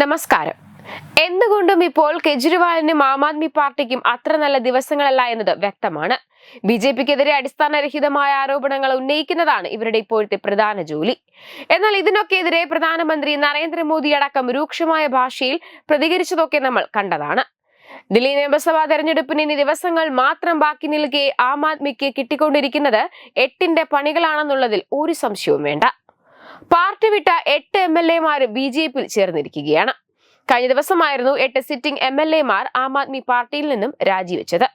നമസ്കാരം. എന്തുകൊണ്ടും ഇപ്പോൾ കെജ്രിവാളിനും ആം ആദ്മി പാർട്ടിക്കും അത്ര നല്ല ദിവസങ്ങളല്ല എന്നത് വ്യക്തമാണ്. ബി ജെ പിക്കെതിരെ അടിസ്ഥാനരഹിതമായ ആരോപണങ്ങൾ ഉന്നയിക്കുന്നതാണ് ഇവരുടെ ഇപ്പോഴത്തെ പ്രധാന ജോലി. എന്നാൽ ഇതിനൊക്കെ എതിരെ പ്രധാനമന്ത്രി നരേന്ദ്രമോദി അടക്കം രൂക്ഷമായ ഭാഷയിൽ പ്രതികരിച്ചതൊക്കെ നമ്മൾ കണ്ടതാണ്. ദില്ലി നിയമസഭാ തെരഞ്ഞെടുപ്പിന് ഇനി ദിവസങ്ങൾ മാത്രം ബാക്കി നിൽക്കെ ആം ആദ്മിക്ക് കിട്ടിക്കൊണ്ടിരിക്കുന്നത് എട്ടിന്റെ പണികളാണെന്നുള്ളതിൽ ഒരു സംശയവും വേണ്ട. പാർട്ടി വിട്ട എട്ട് എം എൽ എമാർ ബി ജെ പിയിൽ ചേർന്നിരിക്കുകയാണ്. കഴിഞ്ഞ ദിവസമായിരുന്നു എട്ട് സിറ്റിംഗ് എം എൽ എമാർ ആം ആദ്മി പാർട്ടിയിൽ നിന്നും രാജിവെച്ചത്.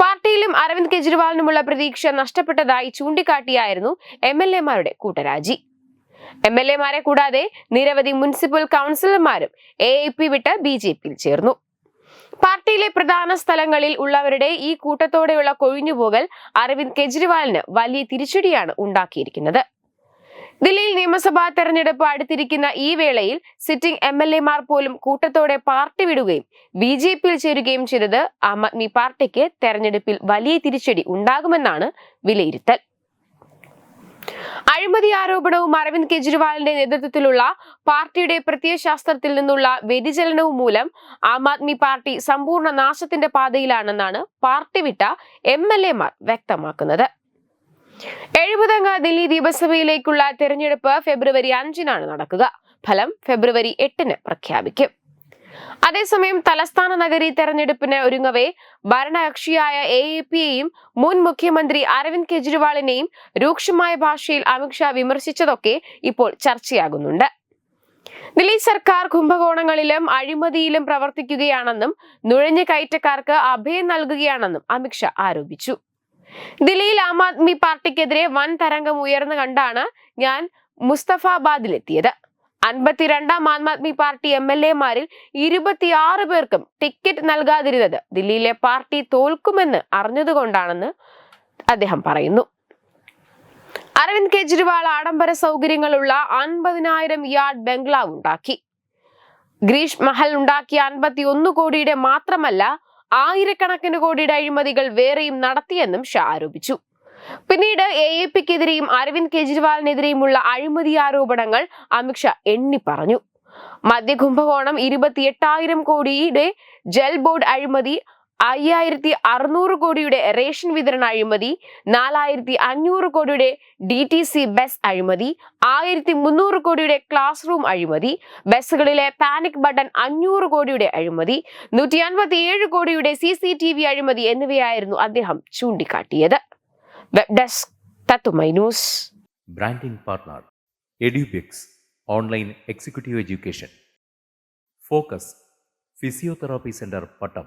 പാർട്ടിയിലും അരവിന്ദ് കെജ്രിവാളിനുമുള്ള പ്രതീക്ഷ നഷ്ടപ്പെട്ടതായി ചൂണ്ടിക്കാട്ടിയായിരുന്നു എം എൽ എമാരുടെ കൂട്ടരാജി. എം എൽ എമാരെ കൂടാതെ നിരവധി മുനിസിപ്പൽ കൗൺസിലർമാരും എ ഐ പി വിട്ട് ബി ജെ പിയിൽ ചേർന്നു. പാർട്ടിയിലെ പ്രധാന സ്ഥലങ്ങളിൽ ഉള്ളവരുടെ ഈ കൂട്ടത്തോടെയുള്ള കൊഴിഞ്ഞുപോകൽ അരവിന്ദ് കെജ്രിവാളിന് വലിയ തിരിച്ചടിയാണ് ഉണ്ടാക്കിയിരിക്കുന്നത്. ദില്ലിയിൽ നിയമസഭാ തെരഞ്ഞെടുപ്പ് അടുത്തിരിക്കുന്ന ഈ വേളയിൽ സിറ്റിംഗ് എം എൽ എമാർ പോലും കൂട്ടത്തോടെ പാർട്ടി വിടുകയും ബി ജെ പിയിൽ ചേരുകയും ചെയ്തത് ആം ആദ്മി പാർട്ടിക്ക് തെരഞ്ഞെടുപ്പിൽ വലിയ തിരിച്ചടി ഉണ്ടാകുമെന്നാണ് വിലയിരുത്തൽ. അഴിമതി ആരോപണവും അരവിന്ദ് കെജ്രിവാളിന്റെ നേതൃത്വത്തിലുള്ള പാർട്ടിയുടെ പ്രത്യയശാസ്ത്രത്തിൽ നിന്നുള്ള വ്യതിചലനവും മൂലം ആം ആദ്മി പാർട്ടി സമ്പൂർണ നാശത്തിന്റെ പാതയിലാണെന്നാണ് പാർട്ടി വിട്ട എം എൽ വ്യക്തമാക്കുന്നത്. എഴുപതംഗ ദില്ലി നിയമസഭയിലേക്കുള്ള തെരഞ്ഞെടുപ്പ് ഫെബ്രുവരി അഞ്ചിനാണ് നടക്കുക. ഫലം ഫെബ്രുവരി എട്ടിന് പ്രഖ്യാപിക്കും. അതേസമയം തലസ്ഥാന നഗരി തെരഞ്ഞെടുപ്പിന് ഒരുങ്ങവേ ഭരണകക്ഷിയായ എ എ പിയെയും മുൻ മുഖ്യമന്ത്രി അരവിന്ദ് കെജ്രിവാളിനെയും രൂക്ഷമായ ഭാഷയിൽ അമിത്ഷാ വിമർശിച്ചതൊക്കെ ഇപ്പോൾ ചർച്ചയാകുന്നുണ്ട്. ദില്ലി സർക്കാർ കുംഭകോണങ്ങളിലും അഴിമതിയിലും പ്രവർത്തിക്കുകയാണെന്നും നുഴഞ്ഞു കയറ്റക്കാർക്ക് അഭയം നൽകുകയാണെന്നും അമിത്ഷാ ആരോപിച്ചു. ദില്ലിയിൽ ആം ആദ്മി പാർട്ടിക്കെതിരെ വൻ തരംഗം ഉയർന്നു കണ്ടാണ് ഞാൻ മുസ്തഫാബാദിലെത്തിയത്. അൻപത്തിരണ്ടാം Aam Aadmi party M L എമാരിൽ ഇരുപത്തിയാറ് പേർക്കും ടിക്കറ്റ് നൽകാതിരുന്നത് ദില്ലിയിലെ പാർട്ടി തോൽക്കുമെന്ന് അറിഞ്ഞതുകൊണ്ടാണെന്ന് അദ്ദേഹം പറയുന്നു. അരവിന്ദ് കെജ്രിവാൾ ആഡംബര സൗകര്യങ്ങളുള്ള അൻപതിനായിരം യാർഡ് ബംഗ്ലാവ് ഉണ്ടാക്കി. ഗ്രീഷ് മഹൽ ഉണ്ടാക്കിയ അൻപത്തി ഒന്ന് കോടിയുടെ മാത്രമല്ല ആയിരക്കണക്കിന് കോടിയുടെ അഴിമതികൾ വേറെയും നടത്തിയെന്നും ഷാ ആരോപിച്ചു. പിന്നീട് എ എ പിക്കെതിരെയും അരവിന്ദ് കെജ്രിവാളിനെതിരെയുമുള്ള അഴിമതി ആരോപണങ്ങൾ അമിത്ഷാ എണ്ണി പറഞ്ഞു. മദ്യകുംഭകോണം ഇരുപത്തിയെട്ടായിരം കോടിയുടെ ജൽ ബോർഡ് അഴിമതി അയ്യായിരത്തി അറുന്നൂറ് കോടിയുടെ റേഷൻ വിതരണ അഴിമതി നാലായിരത്തി അഞ്ഞൂറ് കോടിയുടെ ഡി ടി സി ബസ് അഴിമതി ആയിരത്തി മുന്നൂറ് കോടിയുടെ ക്ലാസ് റൂം അഴിമതി ബസ്സുകളിലെ പാനിക് ബട്ടൺ അഞ്ഞൂറ് കോടിയുടെ അഴിമതി നൂറ്റി അൻപത്തി ഏഴ് കോടിയുടെ സി സി ടി വി അഴിമതി എന്നിവയായിരുന്നു അദ്ദേഹം ചൂണ്ടിക്കാട്ടിയത്. വെബ് ഡെസ്ക് തത്തുമൈ branding partner Edubix online executive education. Focus physiotherapy centre Pattom.